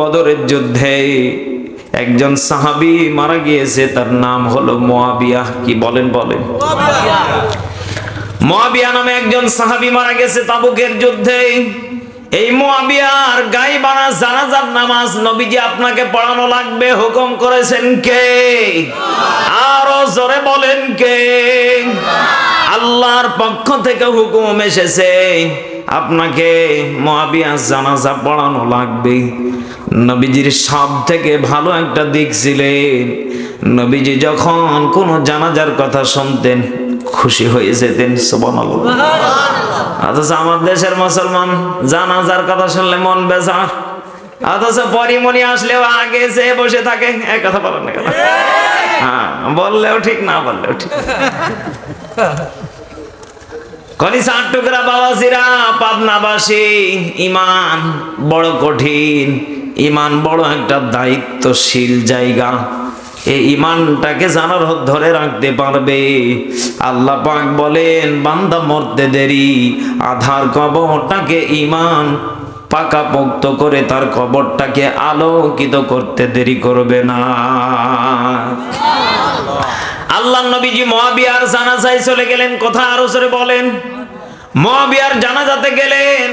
বদরের যুদ্ধে একজন সাহাবী মারা গিয়েছে, তার নাম হলো মোয়াবিয়া। কি বলেন বলেন। মোয়াবিয়া নামে একজন সাহাবী মারা গেছে তাবুকের যুদ্ধে। এই মোয়াবিয়ার গাই বানা জানাজার নামাজ নবীজি আপনাকে পড়ানো লাগবে, হুকুম করেছেন কে? আরও জোরে বলেন কে? আল্লাহর পক্ষ থেকে হুকুম এসেছে আপনাকে মোয়াবিয়া জানাজা পড়ানো লাগবে। নবীজির সব থেকে ভালো একটা দিক ছিলেন নবীজি যখন কোনো জানাজার কথা শুনতেন খুশি হয়ে যেতেন সুবহানাল্লাহ। অথচ আমার দেশের মুসলমান জানাজার কথা শুনলে মন বেজার অথচ পরিমণি আসলেও আগে যে বসে থাকে এক কথা বলেন না কেন? হ্যাঁ বললেও ঠিক না বললেও ঠিক। কলিসা টুকরা বাবাজিরা, পাবনাবাসী, ইমান বড় কঠিন। ইমান বড় একটা দায়িত্বশীল জায়গা। এই ইমানটাকে জানার ধরে রাখতে পারবে। আল্লাহ পাক বলেন, বান্দা মরতে দেরি। আধার কবরটাকে ইমান পাকা পোক্ত করে তার কবরটাকে আলোকিত করতে দেরি করবে না। আল্লাহ নবীজি মহাবিয়ার জানাজায় চলে গেলেন। কথা আরও সরে বলেন। মহাবিয়ার জানাজাতে গেলেন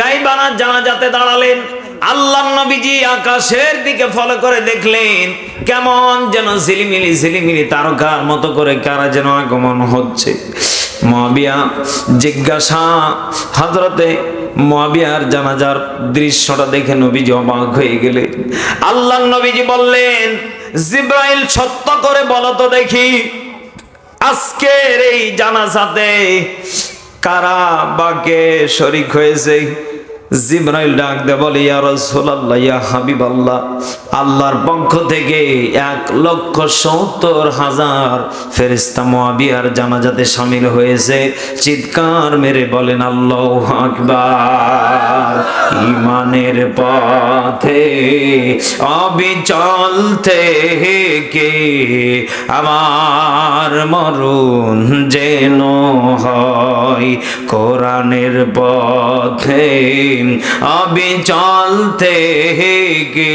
গাইবানার জানাজাতে দাঁড়ালেন। আল্লাহ নবীজি আকাশের দিকে ফলো করে দেখলেন, কেমন যেন ঝিলিমিলি ঝিলিমিলি তারকার মতো করে কারা যেন আগমন হচ্ছে। মহাবিয়া জিজ্ঞাসা হজরতে মহাবিয়ার জানাজার দৃশ্যটা দেখে নবীজি অবাক হয়ে গেলেন। আল্লাহ নবীজি বললেন জিব্রাইল সত্য করে বলো তো দেখি আজকের এই জানাজাতে কারা বাকে শরিক হয়েছে? জিব্রাইল ডাক দে বলে, ইয়া রাসূলুল্লাহ, ইয়া হাবিবাল্লাহ, আল্লাহর পক্ষ থেকে এক লক্ষ সত্তর হাজার ফেরেশতা মুআবিয়ার জানাজাতে শামিল হয়েছে। চিৎকার মেরে বলেন, আল্লাহু আকবার ইমানের পথে অবিচল থেকে আমার মরুন যেন হয়। কোরআনের পথে অবিচল থেকে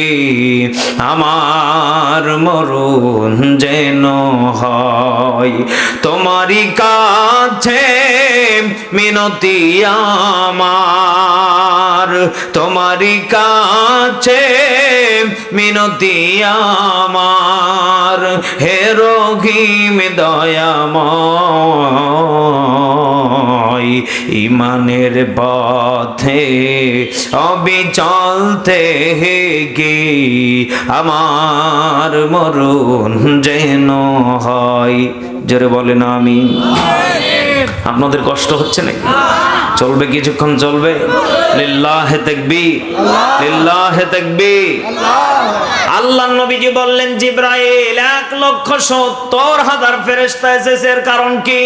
আমার মরুন যেন হয়। তোমারই কাছে মিনতি আমার। তোমারই কাছে মিনতি আমার। হে রহিম দয়াময়, ইমানের পথে অবিচল থেকে আমার মরণ যেন হয়। জোরে বলেন আমি আপনাদের কষ্ট হচ্ছে নাকি? চলবে কিছুক্ষণ, চলবে। লিল্লাহে তাকবীর লিল্লাহে তাকবীর। আল্লাহ নবীজি বললেন, জিব্রাইল, এক লক্ষ সত্তর হাজার ফেরেশতা এসেছে। এর কারণ কি?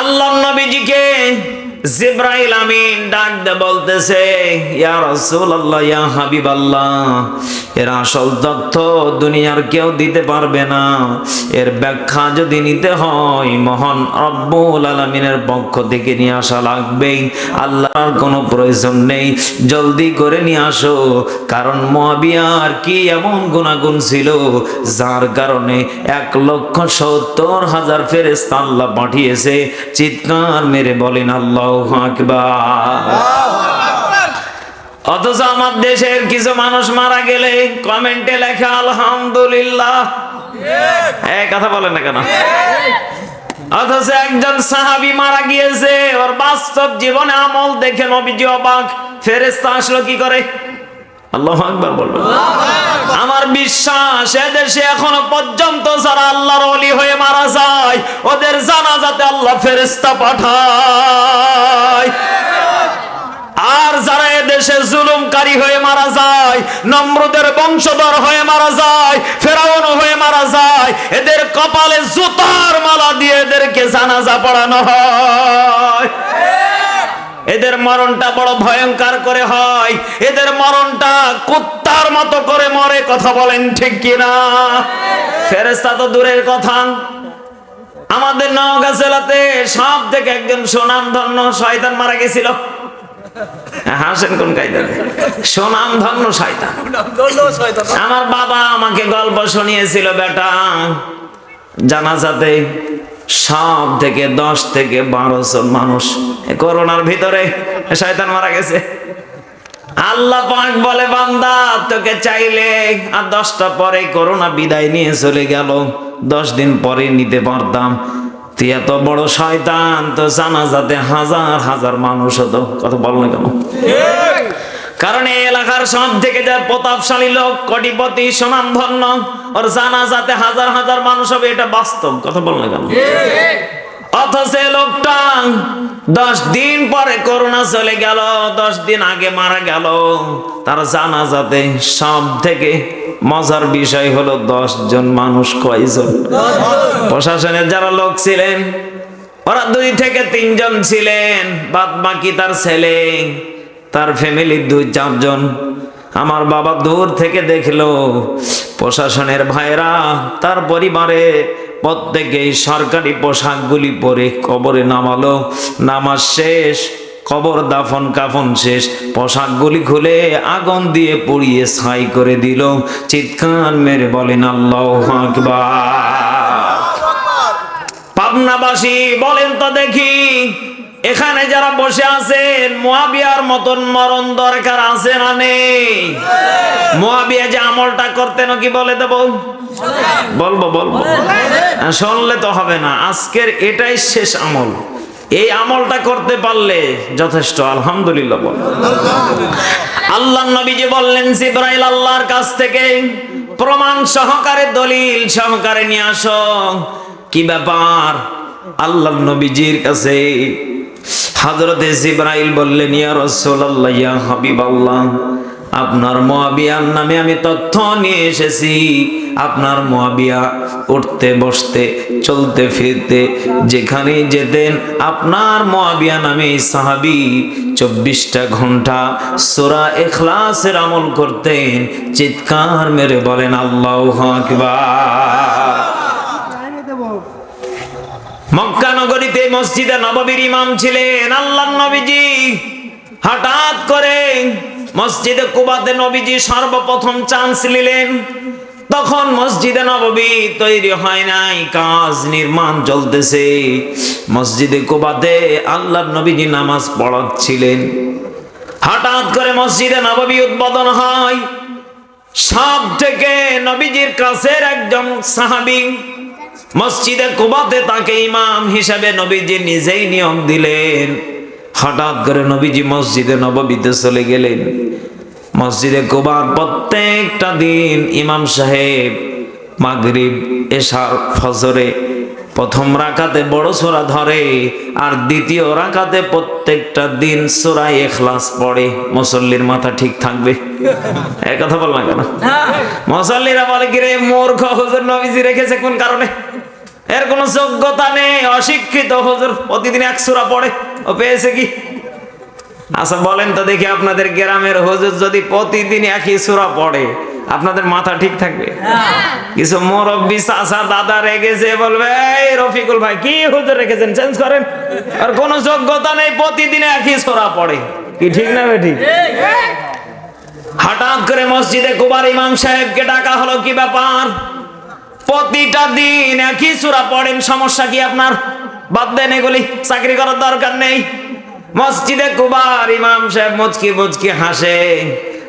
আল্লাহ নবীজিকে জিব্রাইল আমিন ডাক দে বলতেছে, ইয়া রাসূলুল্লাহ, ইয়া হাবিবাল্লাহ, এর আসল তথ্য দুনিয়ার কেউ দিতে পারবে না। এর ব্যাখ্যা যদি নিতে হয়, মহান রব্বুল আলামিনের পক্ষ থেকে নিয়ে আসা লাগবে। আল্লাহর কোনো প্রয়োজন নেই। জলদি করে নিয়ে আসো। কারণ মুয়াবিয়ার কি এমন গুণাগুণ ছিল, যার কারণে এক লক্ষ সত্তর হাজার ফেরেশতা আল্লাহ পাঠিয়েছে। চিৎকার মেরে বলেন, আল্লাহ অথচ আমার দেশের কিছু মানুষ মারা গেলে কমেন্টে লেখা, আলহামদুলিল্লাহ। হ্যাঁ কথা বলেন না কেন? অথচ একজন সাহাবি মারা গিয়েছে, ওর বাস্তব জীবনে আমল দেখে নবীজি অবাক। ফেরেস্তা আসলো কি করে? আল্লাহ আকবার বলবেন। আমার বিশ্বাস এদেশে এখনও পর্যন্ত যারা আল্লাহর অলি হয়ে মারা যায় ওদের জানাজাতে আল্লাহ ফেরেস্তা পাঠায়। আর যারা এদেশে জুলুমকারী হয়ে মারা যায় নম্রদের বংশধর হয়ে মারা যায় ফেরাউন হয়ে মারা যায় এদের কপালে জুতার মালা দিয়ে এদেরকে জানাজা পড়ানো হয়। এদের মরণটা বড় ভয়ঙ্কর করে হয়। এদের মরণটা কুত্তার মতো করে মরে কথা বলেন ঠিক কিনা? ফেরেস্তা তো দূরের কথা। আমাদের নওগাঁ জেলাতে সব থেকে একজন সুনাম ধন্য শয়তান মারা গেছিল। হাসেন কোন কায়দাতে সোনাম ধন্য শয়তান। আমার বাবা আমাকে গল্প শুনিয়েছিল বেটা। জানাজাতে সব থেকে দশ থেকে বারো জন মানুষ করোনার ভিতরে শয়তান মারা গেছে। আল্লাহ পাক বলে, বান্দা, তোকে চাইলে আর দশটা পরে করোনা বিদায় নিয়ে চলে গেল। দশ দিন পরে নিতে পারতাম। তুই এত বড় শয়তান তো জানাজাতে হাজার হাজার মানুষ হতো। কথা বল না কেন? কারণ এই এলাকার সব থেকে যার প্রতাপশালী লোক কোটিপতি সুনাম ধন্য ওর জানাজাতে হাজার হাজার মানুষ হবে এটা বাস্তব কথা বল না কেন? অথচ লোকটা দশ দিন পরে করোনা চলে গেল দশ দিন আগে মারা গেল। তার জানাজাতে সব থেকে মজার বিষয় হলো দশ জন মানুষ কয়জন প্রশাসনের যারা লোক ছিলেন ওরা দুই থেকে তিনজন ছিলেন বাদ বাকি তার ছেলে। তার ফ্যামিলির দুই চারজন। আমার বাবা দূর থেকে দেখল প্রশাসনের ভাইরা তার পরিবারে প্রত্যেকেই সরকারি পোশাকগুলি পরে কবরে নামালো। নামাজ শেষ কবর দাফন কাফন শেষ পোশাকগুলি খুলে আগুন দিয়ে পুড়িয়ে ছাই করে দিল। চিৎকার মেরে বলেন আল্লাহ আকবার। পাবনাবাসী বলেন তো দেখি এখানে যারা বসে আছেন, মোয়াবিয়ার মতন মরণ দরকার আছে না নেই? মোয়াবিয়া যে আমলটা করতেন কি বলে দেব? বলব বলব। শুনলে তো হবে না, আজকের এটাই শেষ আমল। এই আমলটা করতে পারলে যথেষ্ট, আলহামদুলিল্লাহ বল। আল্লাহ নবীজি বললেন, জিব্রাইল আল্লাহর কাছ থেকে প্রমাণ সহকারে, দলিল সহকারে নিয়ে আসো। কি ব্যাপার? আল্লাহ নবীজির কাছে হযরতে জিব্রাইল বললেন, ইয়া রাসূলুল্লাহ, ইয়া হাবিবাল্লাহ, আপনার মুয়াবিয়ার নামে আমি তথ্য নিয়ে এসেছি। আপনার মুয়াবিয়া উঠতে, বসতে, চলতে, ফিরতে, যেখানেই যেতেন, আপনার মুয়াবিয়া নামে সাহাবী চব্বিশটা ঘণ্টা সোরা এখলাসের আমল করতেন। চিৎকার মেরে বলেন, আল্লাহ আকবার। মক্কা নগরীতে মসজিদে নববীর ইমাম ছিলেন আল্লাহ নবীজি। হঠাৎ করে মসজিদে কুবাতে নবীজি সর্বপ্রথম চান্স নিলেন। তখন মসজিদে নববী তৈরি হয় নাই, কাজ নির্মাণ চলতেছে। মসজিদে কুবাতে আল্লাহ নবীজি নামাজ পড়াচ্ছিলেন। হঠাৎ করে মসজিদে নববী উদ্বোধন হয়। সব থেকে নবীজির কাছের একজন সাহাবী মসজিদে কুবাতে তাকে ইমাম হিসাবে নবীজি নিজেই নিয়োগ দিলেন। হঠাৎ করে নবীজি মসজিদে নববীতে চলে গেলেন। মসজিদে কুবার প্রত্যেকটা দিন ইমাম সাহেব মাগরিব এশার ফজরে প্রথম রাকাতে বড় সোরা ধরে আর দ্বিতীয় রাকাতে প্রত্যেকটা দিন সোরাই এখলাস পড়ে। মুসল্লির মাথা ঠিক থাকবে? এ কথা বললাম কেন? মুসল্লিরা বলে কি রে মূর্খ হুজুর নবীজি রেখেছে কোন কারণে? এর কোনো যোগ্যতা নেই অশিক্ষিত। হুজুর প্রতিদিন এক সূরা পড়ে। ও পেয়েছে কি? আচ্ছা বলেন তো দেখি আপনাদের গ্রামের হুজুর যদি প্রতিদিন একই সূরা পড়ে আপনাদের মাথা ঠিক থাকবে? কিছু মুরব্বী চাচা দাদা রেখেছে বলবে এই রফিকুল ভাই কি হুজুর রেখেছেন? চেঞ্জ করেন। আর কোনো যোগ্যতা নেই প্রতিদিন একই সূরা পড়ে। কি ঠিক না বে ঠিক। হঠাৎ করে মসজিদে কুবার ইমাম সাহেবকে ডাকা হলো কি ব্যাপার? প্রতিটা দিন একই সুরা পড়েন, সমস্যা কি আপনার? বাদ দেন এগুলি, চাকরি করার দরকার নেই। মসজিদে কুবার, ইমাম সাহেব মুচকি মুচকি হাসে।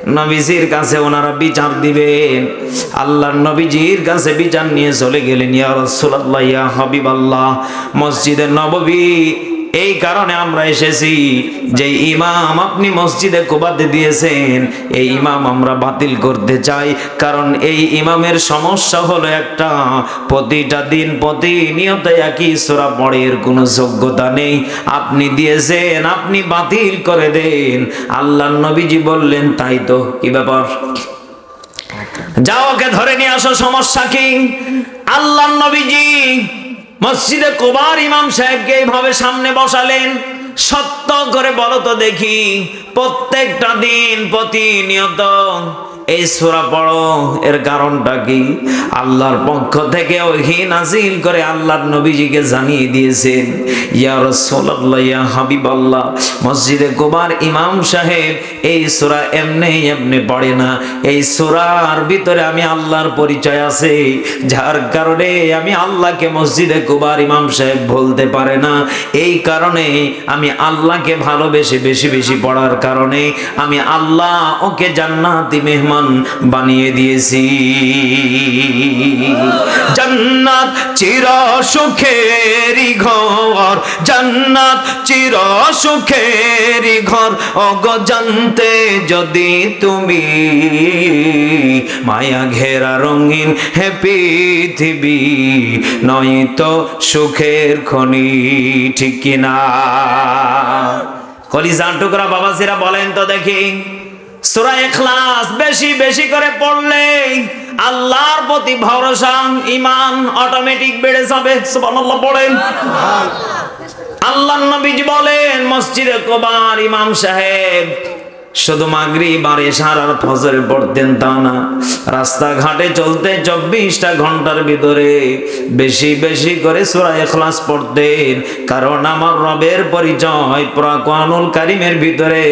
নবীজির কাছে ওনারা বিচার দিবেন। আল্লাহর নবীজির কাছে বিচার নিয়ে চলে গেলেন, ইয়া রাসূলুল্লাহ, ইয়া হাবিবাল্লাহ। মসজিদে নববী এই কারণে আমরা এসেছি যে ইমাম আপনি মসজিদে কোবাতে দিয়েছেন, এই ইমাম আমরা বাতিল করতে চাই। কারণ এই ইমামের সমস্যা হলো একটা, প্রতিটা দিন প্রতিনিয়ত একই সোরা পড়ে, এর কোনো যোগ্যতা নেই। আপনি দিয়েছেন, আপনি বাতিল করে দেন। আল্লাহ নবীজি বললেন, তাই তো, কি ব্যাপার? যাও ওকে ধরে নিয়ে আসো, সমস্যা কি? আল্লাহ নবীজি মসজিদে কোবার ইমাম সাহেবকে এইভাবে সামনে বসালেন। সত্য করে বলতো দেখি প্রত্যেকটা দিন প্রতিনিয়ত এই সূরা পড়ো, এর কারণটা কি? আল্লাহর পক্ষ থেকে নাজিল করে আল্লাহর নবীজিকে জানিয়ে দিয়েছেন, ইয়া রাসূলুল্লাহ, ইয়া হাবিবাল্লাহ, মসজিদে কুবার ইমাম সাহেব এই সূরা এমনি এমনি পড়ে না। এই সূরার ভিতরে আমি আল্লাহর পরিচয় আছে, যার কারণে আমি আল্লাহকে মসজিদে কুবার ইমাম সাহেব বলতে পারে না। এই কারণে আমি আল্লাহকে ভালোবেসে বেশি বেশি পড়ার কারণে আমি আল্লাহ ওকে জান্নাতি মেহমান বানিয়ে দিয়েছি। জান্নাত চির সুখেরি ঘর, জান্নাত চির সুখেরি ঘর। অগ জানতে যদি তুমি মায়া ঘেরা রঙিন হে পৃথিবী, নয়তো সুখের খনি ঠিক কিনা। কলিজার টুকরা বাবাসিরা বলেন তো দেখি। সূরা এখলাস বেশি বেশি করে পড়লে আল্লাহর প্রতি ভরসা ইমান অটোমেটিক বেড়ে যাবে। সুবহানাল্লাহ পড়েন। আল্লাহ নবীজি বলেন মসজিদে কোবার ইমাম সাহেব শুধু মাগরিব আর এশার আর ফজরে পড়তেন তা না রাস্তাঘাটে চলতে চব্বিশটা ঘণ্টার ভিতরে বেশি বেশি করে সূরা ইখলাস পড়তেন কারণ আমার রবের পরিচয় পুরাকুয়ানুল কারিমের ভিতরে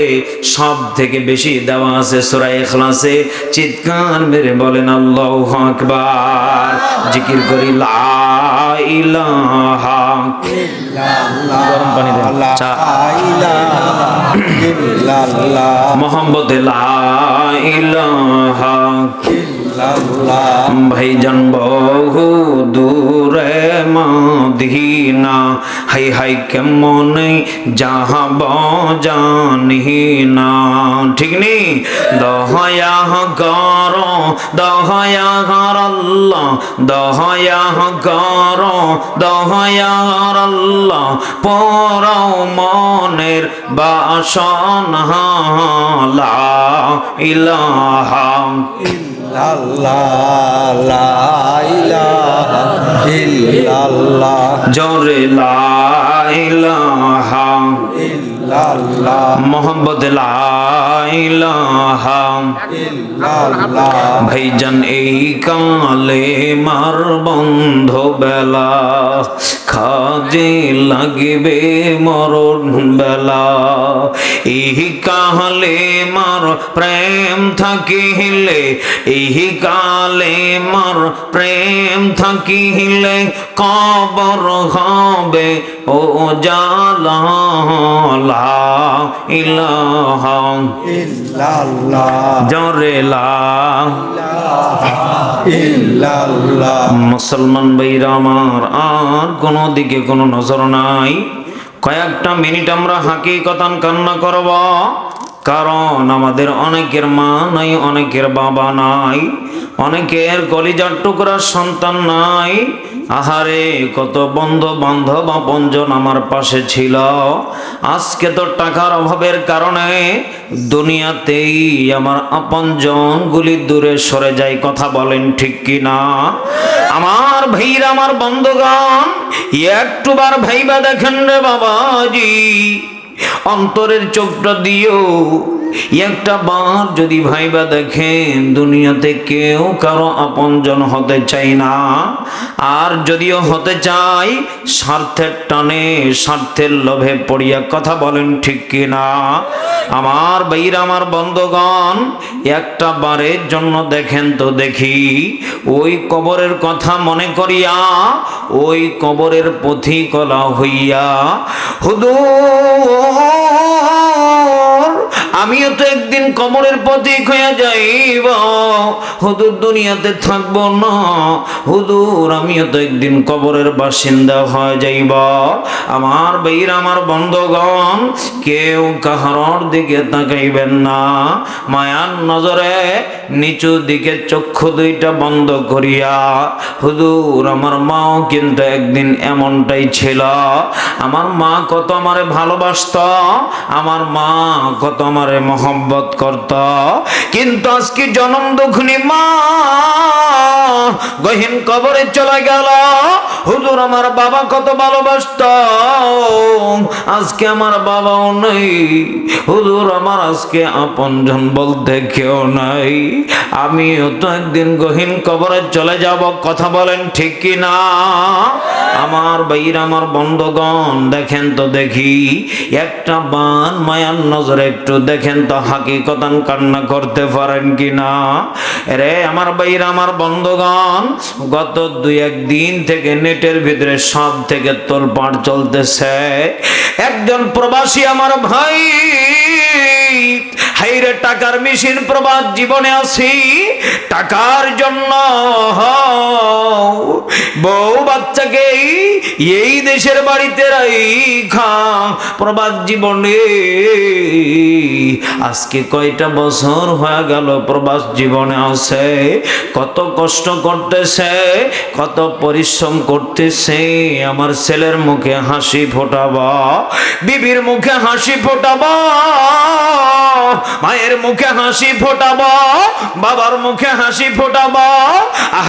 সব থেকে বেশি দেওয়া আছে সূরা ইখলাসে। চিৎকার মেরে বলেন আল্লাহু আকবার। জিকির করি লা ইলাহা গরম পানি দেন। চা। মোহাম্মদ ভাইজান বহু দূরে মদিনা হাই হাই কেমন যাহাব জানি না ঠিক নেই দহয়া কর দহয়া কর দহয়া কর দহয়া কর পর মনের বাসনা লা ইলাহা জোরে লা ইলাহা। মোহাম্মদ ভাইজান এই কালে মার বন্ধ বেলা। খাজে লাগবে মরণ বেলা। এই কালে মার প্রেম থাকিলে এই কালে মার প্রেম থাকিলে কবর হবে ও জালা ইলাহা মুসলমান ভাইরা আমার, আর কোনো দিকে কোনো নজর নাই। কয়েকটা মিনিট আমরা হাকি কথান কান্না করব, কারণ আমাদের অনেকের মা নাই, অনেকের বাবা নাই, অনেকের কলিজার টুকরার সন্তান নাই। আহারে, কত বন্ধু বান্ধব আপনজন আমার পাশে ছিল। আজকে তো টাকার অভাবের কারণে দুনিয়াতেই আমার আপনজন গুলি দূরে সরে যায়, কথা বলেন ঠিক কি না আমার ভাইরা, আমার বন্ধুগণ, একটুবার ভাইবা দেখেন রে বাবাজি। অন্তরের চোখটা দিও একটা বার যদি ভাইবা দেখেন, দুনিয়াতে কেউ কারও আপনজন হতে চাই না। আর যদিও হতে চাই স্বার্থের টানে, স্বার্থের লোভে পড়িয়া কথা বলেন ঠিক কিনা? আমার বাইর আমার বন্ধগণ, একটা বারের জন্য দেখেন তো দেখি, ওই কবরের কথা মনে করিয়া, ওই কবরের পথিকলা হইয়া হুদু আমিও তো একদিন কবরের পথিক হইয়া যাইব। হুদুর দুনিয়াতে থাকব না। হুদুর, আমিও তো একদিন কবরের বাসিন্দা হয়ে যাইব। আমার বীর, আমার বন্ধগণ, কেউ কাহারর দিকে তাকাইবেন না। মায়ার নজরে নিচু দিকে চক্ষু দুইটা বন্ধ করিয়া, হুদুর, আমার মাও কিন্তু একদিন এমনটাই ছিল। আমার মা কত আমারে ভালোবাসত, আমার মা কত আমারে আমারে মহব্বত করত। কিন্তু আজকে জনম দুখনি মা। গহীন কবরে চলে গেল। হুজুর, আমার বাবা কত ভালোবাসত। আজকে আমার বাবাও নেই। হুজুর, আমার আজকে আপনজন বলতে কেউ নাই। আমিও তো একদিন গহীন কবরে চলে যাব। কথা বলেন ঠিক কি না? আমার বাইর আমার বন্ধগণ, দেখেন তো দেখি। একটা বান মায়ার নজরে একটু দেখেন তো হাকিকতান কান্না করতে পারেন কি না রে আমার বাইর আমার বন্ধগণ, গত দুই একদিন থেকে নেটের ভিতরে সব থেকে তোলপাড় চলতেছে। একজন প্রবাসী আমার ভাই, হাইরে টাকার মেশিন প্রবাদ জীবনে আছি, টাকার জন্য বউ বাচ্চাকে এই দেশের বাড়িতে রাইখা প্রবাদ জীবনে। আজকে কয়টা বছর হয়ে গেল প্রবাস জীবনে আছে। কত কষ্ট করতেছে, কত পরিশ্রম করতেছে। আমার ছেলের মুখে হাসি ফোটাবা, বিবির মুখে হাসি ফোটাবা, মায়ের মুখে হাসি ফোটাবা, বাবার মুখে হাসি ফোটাবা।